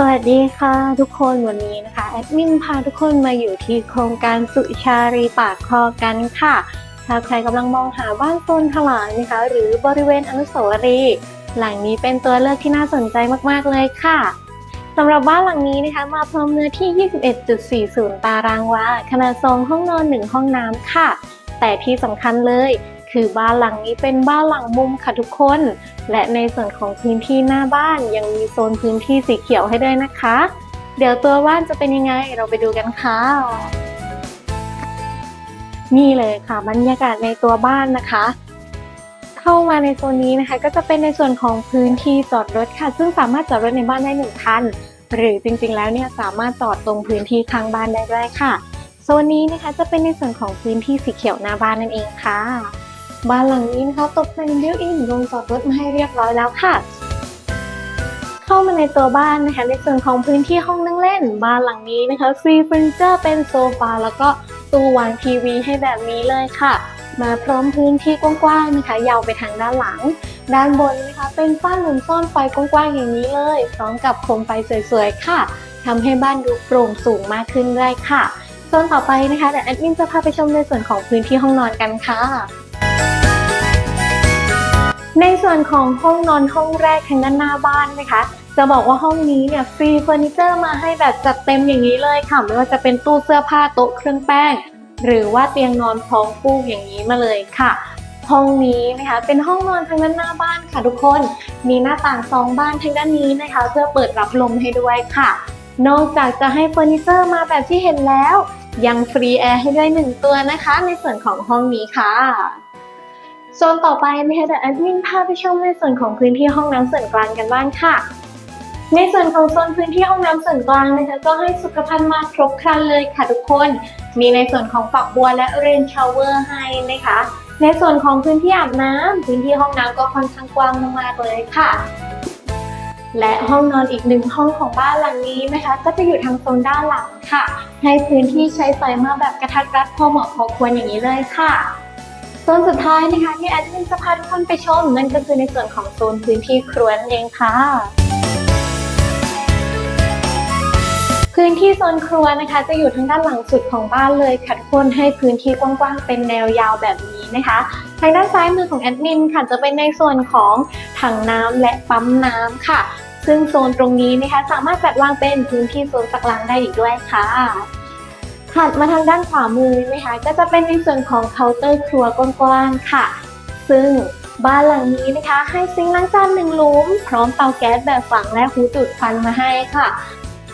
สวัสดีค่ะทุกคนวันนี้นะคะแอดมินพาทุกคนมาอยู่ที่โครงการสุชารีปากคลอกันค่ะ ถ้าใครกำลังมองหาบ้านโซนถลางนะคะ หรือบริเวณอนุสาวรีย์หลังนี้เป็นตัวเลือกที่น่าสนใจมากๆเลยค่ะสำหรับบ้านหลังนี้นะคะ มาพร้อมเนื้อที่ 21.40 ตารางวาขนาด2ห้องนอน 1 ห้องน้ำค่ะ แต่ที่สำคัญเลย คือบ้านหลังนี้เป็นบ้านหลังมุมค่ะทุกคน และในส่วนของพื้นที่หน้าบ้านยังมีโซนพื้นที่สีเขียวให้ด้วยนะคะ เดี๋ยวตัวบ้านจะเป็นยังไงเราไปดูกันค่ะ นี่เลยค่ะบรรยากาศในตัวบ้านนะคะเข้ามาในโซนนี้นะคะก็จะเป็นในส่วนของพื้นที่จอดรถค่ะ ซึ่งสามารถจอดรถในบ้านได้หนึ่งคัน หรือจริงๆแล้วเนี่ยสามารถจอดตรงพื้นที่ข้างบ้านได้ด้วยค่ะ โซนนี้นะคะจะเป็นในส่วนของพื้นที่สีเขียวหน้าบ้านนั่นเองค่ะ บ้านหลังนี้นะคะตกแต่งบิวอินโรงจอดรถมาให้เรียบร้อยแล้วค่ะ เข้ามาในตัวบ้านนะคะในส่วนของพื้นที่ห้องนั่งเล่น บ้านหลังนี้นะคะฟรีเฟอร์นิเจอร์เป็นโซฟาแล้วก็ตู้วางทีวีให้แบบนี้เลยค่ะ มาพร้อมพื้นที่กว้างๆนะคะ ยาวไปทางด้านหลัง ด้านบนนะคะเป็นฝ้าหนุนซ่อนไฟกว้างๆอย่างนี้เลย พร้อมกับโคมไฟสวยๆค่ะทำให้บ้านดูโปร่งสูงมากขึ้นได้ค่ะโซนต่อไปนะคะเดี๋ยวแอดมินจะพาไปชมในส่วนของพื้นที่ห้องนอนกันค่ะ ในส่วนของห้องนอนห้องแรกทางด้านหน้าบ้านนะคะ จะบอกว่าห้องนี้เนี่ยฟรีเฟอร์นิเจอร์มาให้แบบจัดเต็มอย่างนี้เลยค่ะไม่ว่าจะเป็นตู้เสื้อผ้าโต๊ะเครื่องแป้ง หรือว่าเตียงนอนพร้อมฟูกอย่างนี้มาเลยค่ะ ห้องนี้นะคะเป็นห้องนอนทางด้านหน้าบ้านค่ะทุกคน มีหน้าต่างสองบ้านทางด้านนี้นะคะ เพื่อเปิดรับลมให้ด้วยค่ะ นอกจากจะให้เฟอร์นิเจอร์มาแบบที่เห็นแล้ว ยังฟรีแอร์ให้ด้วยหนึ่งตัวนะคะ ในส่วนของห้องนี้ค่ะ โซนต่อไปนะคะเดี๋ยวแอดมินพาไปชมในส่วนของพื้นที่ห้องน้ำส่วนกลางกันบ้างค่ะ ในส่วนของโซนพื้นที่ห้องน้ำส่วนกลางนะคะก็ให้สุขภัณฑ์มาครบครันเลยค่ะทุกคน มีในส่วนของฝักบัวและเรนชาวเวอร์ให้นะคะ ในส่วนของพื้นที่อาบน้ำพื้นที่ห้องน้ำก็ค่อนข้างกว้างมากๆเลยค่ะและห้องนอนอีกหนึ่งห้องของบ้านหลังนี้นะคะ ก็จะอยู่ทางโซนด้านหลังค่ะ ให้พื้นที่ใช้สอยมาแบบกระทัดรัดพอเหมาะพอควรอย่างนี้เลยค่ะ โซนสุดท้ายนะคะที่แอดมินจะพาทุกคนไปชมนั่นก็คือในส่วนของโซนพื้นที่ครัวนั่นเองค่ะ พื้นที่โซนครัวนะคะ จะอยู่ทางด้านหลังสุดของบ้านเลยค่ะทุกคนให้พื้นที่กว้างๆเป็นแนวยาวแบบนี้นะคะ ทางด้านซ้ายมือของแอดมินค่ะจะเป็นในส่วนของถังน้ำและปั๊มน้ำค่ะ ซึ่งโซนตรงนี้นะคะ สามารถจัดวางเป็นพื้นที่โซนสักล้างได้อีกด้วยค่ะ ถัดมาทางด้านขวามือนะคะ ก็จะเป็นในส่วนของเคาน์เตอร์ครัวกว้างๆค่ะ ซึ่งบ้านหลังนี้นะคะ ให้ซิงค์ล้างจานหนึ่งลุมพร้อมเตาแก๊สแบบฝังและหูดูดควันมาให้ค่ะ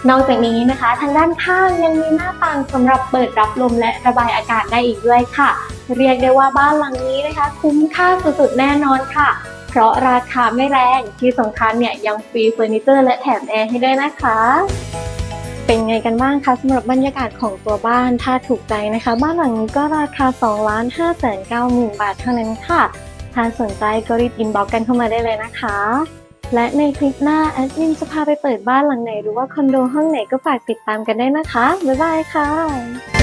นอกจากนี้นะคะ ทางด้านข้างยังมีหน้าต่างสำหรับเปิดรับลมและระบายอากาศได้อีกด้วยค่ะ เรียกได้ว่าบ้านหลังนี้นะคะ คุ้มค่าสุดๆแน่นอนค่ะ เพราะราคาไม่แรงที่สำคัญเนี่ยยังฟรีเฟอร์นิเจอร์และแถมแอร์ให้ด้วยนะคะ เป็นไงกันบ้างคะสำหรับบรรยากาศของตัวบ้านถ้าถูกใจนะคะ บ้านหลังนี้ก็ราคา 2 ล้าน5 9 0 0 0 0 บาทเท่านั้นค่ะถ้าสนใจก็รีบอินบ็อกกันเข้ามาได้เลยนะคะ และในคลิปหน้าแอดมินจะพาไปเปิดบ้านหลังไหน หรือว่าคอนโดห้องไหนก็ฝากติดตามกันได้นะคะ บ๊ายบายค่ะ